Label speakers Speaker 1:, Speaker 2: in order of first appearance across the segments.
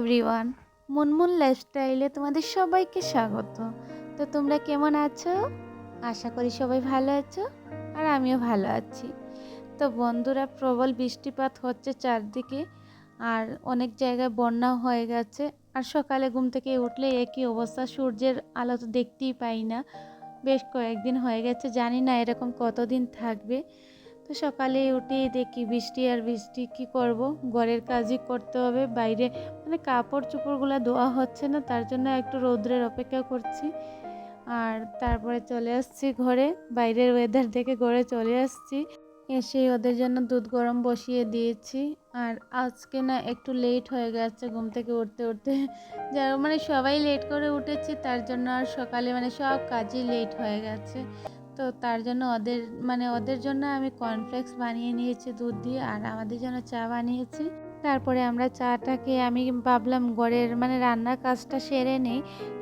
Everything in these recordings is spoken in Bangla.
Speaker 1: এভরিওয়ান মুনমুন লাইফস্টাইলে তোমাদের সবাইকে স্বাগত। তো তোমরা কেমন আছো? আশা করি সবাই ভালো আছো আর আমিও ভালো আছি। তো বন্ধুরা, প্রবল বৃষ্টিপাত হচ্ছে চারদিকে আর অনেক জায়গায় বন্যা হয়ে গেছে আর সকালে ঘুম থেকে উঠলে একই অবস্থা। সূর্যের আলো তো দেখতেই পাই না। বেশ কয়েকদিন হয়ে গেছে, জানি না এরকম কতদিন থাকবে। তো সকালে উঠেই দেখি বৃষ্টি আর বৃষ্টি কি করব? ঘরের কাজই করতে হবে, বাইরে মানে কাপড় চোপড়গুলো ধোয়া হচ্ছে না, তার জন্য একটু রৌদ্রের অপেক্ষা করছি। আর তারপরে চলে আসছি ঘরে, বাইরের ওয়েদার দেখে ঘরে চলে আসছি। এসে ওদের জন্য দুধ গরম বসিয়ে দিয়েছি। আর আজকে না একটু লেট হয়ে গেছে ঘুম থেকে উঠতে উঠতে। যার মানে সবাই লেট করে উঠেছি, তার জন্য আর সকালে মানে সব কাজই লেট হয়ে গেছে। তো তার জন্য ওদের মানে ওদের জন্য আমি কর্নফ্লেক্স বানিয়ে নিয়েছি দুধ দিয়ে আর আমাদের জন্য চা বানিয়েছি। তারপরে আমরা চাটা খেয়ে আমি ভাবলাম ঘরের মানে রান্নার কাজটা সেরে নেই।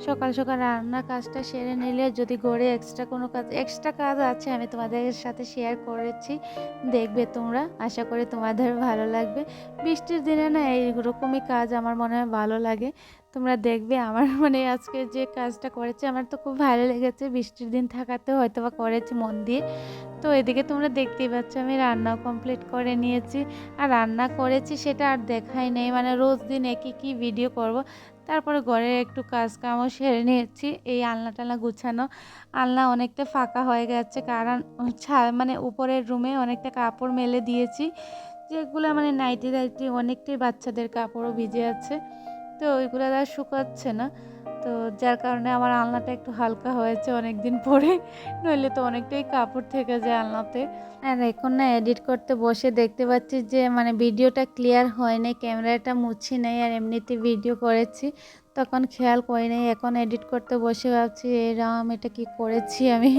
Speaker 1: সকাল সকাল রান্নার কাজটা সেরে নিলে যদি গড়ে এক্সট্রা কোনো কাজ এক্সট্রা কাজ আছে আমি তোমাদের সাথে শেয়ার করেছি। দেখবে তোমরা, আশা করি তোমাদের ভালো লাগবে। বৃষ্টির দিনে না এইরকমই কাজ আমার মনে হয় ভালো লাগে। তোমরা দেখবে আমার মানে আজকে যে কাজটা করেছে, আমার তো খুব ভালো লেগেছে। বৃষ্টির দিন থাকাতে হয়তো বা করেছি মন দিয়ে। তো এদিকে তোমরা দেখতেই পাচ্ছ, আমি রান্নাও কমপ্লিট করে নিয়েছি। আর রান্না করেছি সেটা আর দেখাই নেই। মানে রোজ দিন একই কী ভিডিও করব। তারপরে ঘরের একটু কাজ কামও সেরে নিয়েছি। এই আলনা টালনা গুছানো আলনা অনেকটা ফাঁকা হয়ে গেছে, কারণ মানে উপরের রুমে অনেকটা কাপড় মেলে দিয়েছি। যেগুলো মানে নাইটি নাইটি অনেকটাই বাচ্চাদের কাপড়ও ভিজে আছে। তো ওইগুলো আর শুকাচ্ছে না। তো যার কারণে আমার আলনাটা একটু হালকা হয়েছে অনেক দিন পরে, নইলে তো অনেকটাই কাপড় থেকে যায় আলনাতে। আর এখন না এডিট করতে বসে দেখতে পাচ্ছি যে মানে ভিডিওটা ক্লিয়ার হয় নাই, ক্যামেরাটা মুছি নেই আর এমনিতে ভিডিও করেছি। তখন খেয়াল করি নাই, এখন এডিট করতে বসে ভাবছি এরম এটা কি করেছি আমি?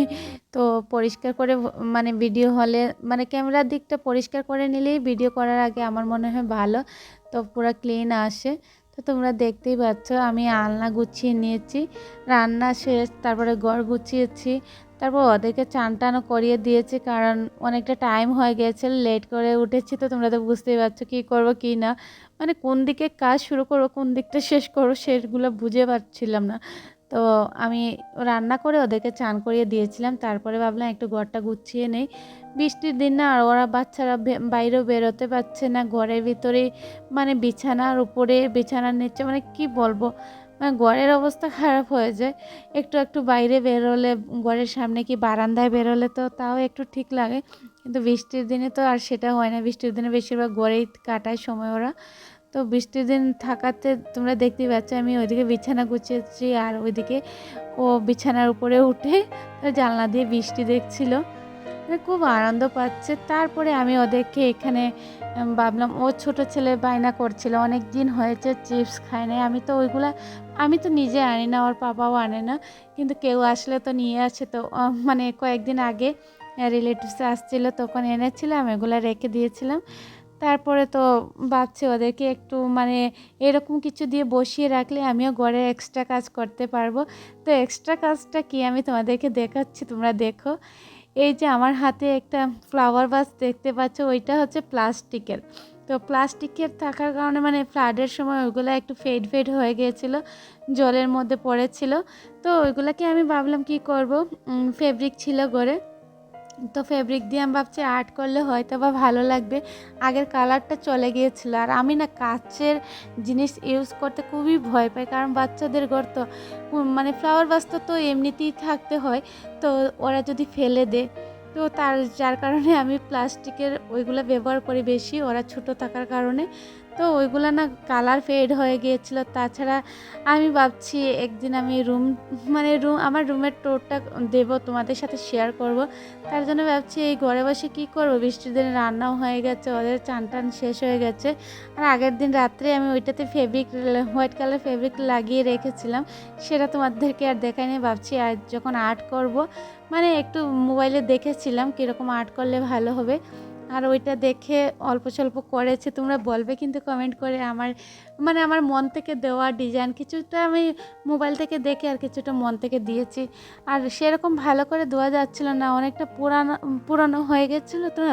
Speaker 1: তো পরিষ্কার করে মানে ভিডিও হলে মানে ক্যামেরার দিকটা পরিষ্কার করে নিলেই ভিডিও করার আগে আমার মনে হয় ভালো। তো পুরো ক্লিন আসে। তো তোমরা দেখতেই পাচ্ছ, আমি আলনা গুছিয়ে নিয়েছি, রান্না শেষ, তারপরে ঘর গুছিয়েছি, তারপর ওদেরকে চান টানও করিয়ে দিয়েছি, কারণ অনেকটা টাইম হয়ে গেছে লেট করে উঠেছি তো তোমরা তো বুঝতেই পারছ কী করব কী না। মানে কোন দিকে কাজ শুরু করব, কোন দিকটা শেষ করব, সেগুলো বুঝে পারছিলাম না। তো আমি রান্না করে ওদেরকে চান করিয়ে দিয়েছিলাম। তারপরে ভাবলাম একটু ঘরটা গুছিয়ে নেই। বৃষ্টির দিন না আর ওরা বাচ্চারা বাইরেও বেরোতে পারছে না। ঘরের ভিতরেই মানে বিছানার উপরে, বিছানার নিচে মানে কি বলব? মানে ঘরের অবস্থা খারাপ হয়ে যায়। একটু একটু বাইরে বেরোলে, ঘরের সামনে কি বারান্দায় বেরোলে তো তাও একটু ঠিক লাগে। কিন্তু বৃষ্টির দিনে তো আর সেটা হয় না। বৃষ্টির দিনে বেশিরভাগ ঘরেই কাটায় সময় ওরা। তো বৃষ্টির দিন থাকাতে তোমরা দেখতেই পাচ্ছ, আমি ওইদিকে বিছানা গুছিয়েছি আর ওইদিকে ও বিছানার উপরে উঠে জানলা দিয়ে বৃষ্টি দেখছিল। মানে খুব আনন্দ পাচ্ছে। তারপরে আমি ওদেরকে এখানে ভাবলাম, ও ছোট ছেলে বায়না করছিল, অনেক দিন হয়েছে, চিপস খায় না আমি তো ওইগুলা, আমি তো নিজে আনি না, ওর পাপাও আনে না। কিন্তু কেউ আসলে তো নিয়ে আসে। তো মানে কয়েকদিন আগে রিলেটিভস আসছিল, তখন এনেছিলাম, এগুলো রেখে দিয়েছিলাম। তারপরে তো ভাবছি ওদেরকে একটু মানে এরকম কিছু দিয়ে বসিয়ে রাখলে আমিও ঘরে এক্সট্রা কাজ করতে পারব। তো এক্সট্রা কাজটা কি আমি তোমাদেরকে দেখাচ্ছি, তোমরা দেখো। এই যে আমার হাতে একটা ফ্লাওয়ার বাস দেখতে পাচ্ছ, ওইটা হচ্ছে প্লাস্টিকের। তো প্লাস্টিকের থাকার কারণে মানে ফ্লাডের সময় ওইগুলো একটু ফেড ফেড হয়ে গিয়েছিল, জলের মধ্যে পড়েছিল। তো ওইগুলোকে আমি ভাবলাম কি করব ফেব্রিক ছিল ঘরে। তো ফেব্রিক দিয়ে আমি ভাবছি আর্ট করলে হয়তো বা ভালো লাগবে। আগের কালারটা চলে গিয়েছিল। আর আমি না কাচের জিনিস ইউজ করতে খুবই ভয় পাই, কারণ বাচ্চাদের ঘর তো মানে ফ্লাওয়ার বাসটা তো এমনিতেই থাকতে হয়। তো ওরা যদি ফেলে দেয়, তো তার, যার কারণে আমি প্লাস্টিকের ওইগুলো ব্যবহার করি বেশি। ওরা ছোট থাকার কারণে। তো ওইগুলো না কালার ফেড হয়ে গিয়েছিল। তাছাড়া আমি ভাবছি একদিন আমি রুম মানে রুম আমার রুমের টোরটা দেবো, তোমাদের সাথে শেয়ার করব। তার জন্য ভাবছি এই ঘরে বসে কী করব? বৃষ্টির দিনে রান্নাও হয়ে গেছে, ওদের চান টান শেষ হয়ে গেছে। আর আগের দিন রাত্রে আমি ওইটাতে ফেব্রিক হোয়াইট কালার ফেব্রিক লাগিয়ে রেখেছিলাম। সেটা তোমাদেরকে আর দেখাইনি ভাবছি আর যখন আর্ট করব মানে একটু মোবাইলে দেখেছিলাম কীরকম আর্ট করলে ভালো হবে। আর ওইটা দেখে অল্প স্বল্প করেছে, তোমরা বলবে কিন্তু কমেন্ট করে আমার মানে আমার মন থেকে দেওয়া ডিজাইন কিছুটা আমি মোবাইল থেকে দেখে আর কিছুটা মন থেকে দিয়েছি। আর সেরকম ভালো করে দেওয়া যাচ্ছিল না, অনেকটা পুরানো পুরানো হয়ে গেছিল তো।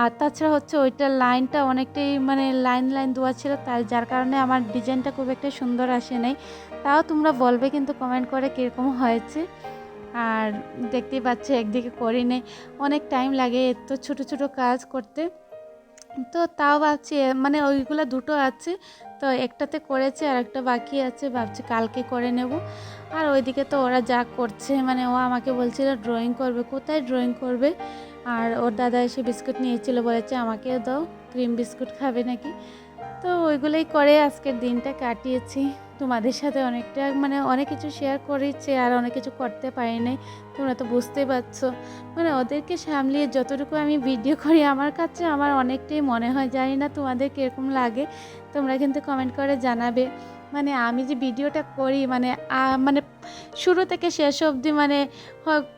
Speaker 1: আর তাছাড়া হচ্ছে ওইটার লাইনটা অনেকটাই মানে লাইন লাইন দেওয়া ছিল, তাই যার কারণে আমার ডিজাইনটা খুব একটা সুন্দর আসে নাই। তাও তোমরা বলবে কিন্তু কমেন্ট করে কীরকম হয়েছে। আর দেখতেই পাচ্ছ একদিকে করি নেই অনেক টাইম লাগে এত ছোট ছোট কাজ করতে। তো তাও ভাবছি মানে ওইগুলো দুটো আছে, তো একটাতে করেছে আর একটা বাকি আছে, ভাবছি কালকে করে নেব। আর ওইদিকে তো ওরা যা করছে মানে ও আমাকে বলছিল ড্রয়িং করবে, কোথায় ড্রয়িং করবে? আর ওর দাদা এসে বিস্কুট নিয়েছিল, বলেছে আমাকে দাও। ক্রিম বিস্কুট খাবে নাকি? তো ওইগুলোই করে আজকের দিনটা কাটিয়েছি। তোমাদের সাথে অনেকটা মানে অনেক কিছু শেয়ার করেছে আর অনেক কিছু করতে পারি নাই তোমরা তো বুঝতেই পারছ। মানে ওদেরকে সামলিয়ে যতটুকু আমি ভিডিও করি, আমার কাছে আমার অনেকটাই মনে হয়। জানি না তোমাদের কীরকম লাগে, তোমরা কিন্তু কমেন্ট করে জানাবে। মানে আমি যে ভিডিওটা করি মানে মানে শুরু থেকে শেষ অবধি মানে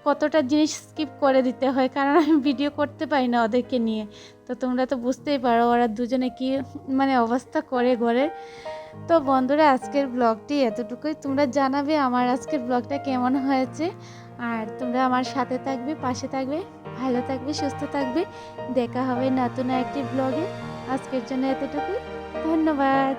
Speaker 1: কতটা জিনিস স্কিপ করে দিতে হয়, কারণ আমি ভিডিও করতে পারি না ওদেরকে নিয়ে। তো তোমরা তো বুঝতেই পারো ওরা দুজনে কি মানে অবস্থা করে ঘরে। তো বন্ধুরা, আজকের ব্লগটি এতটুকুই। তোমরা জানাবে আমার আজকের ব্লগটা কেমন হয়েছে। আর তোমরা আমার সাথে থাকবে, পাশে থাকবে, ভালো থাকবে, সুস্থ থাকবে। দেখা হবে নতুন একটি ব্লগে আজকের জন্য এতটুকুই। ধন্যবাদ।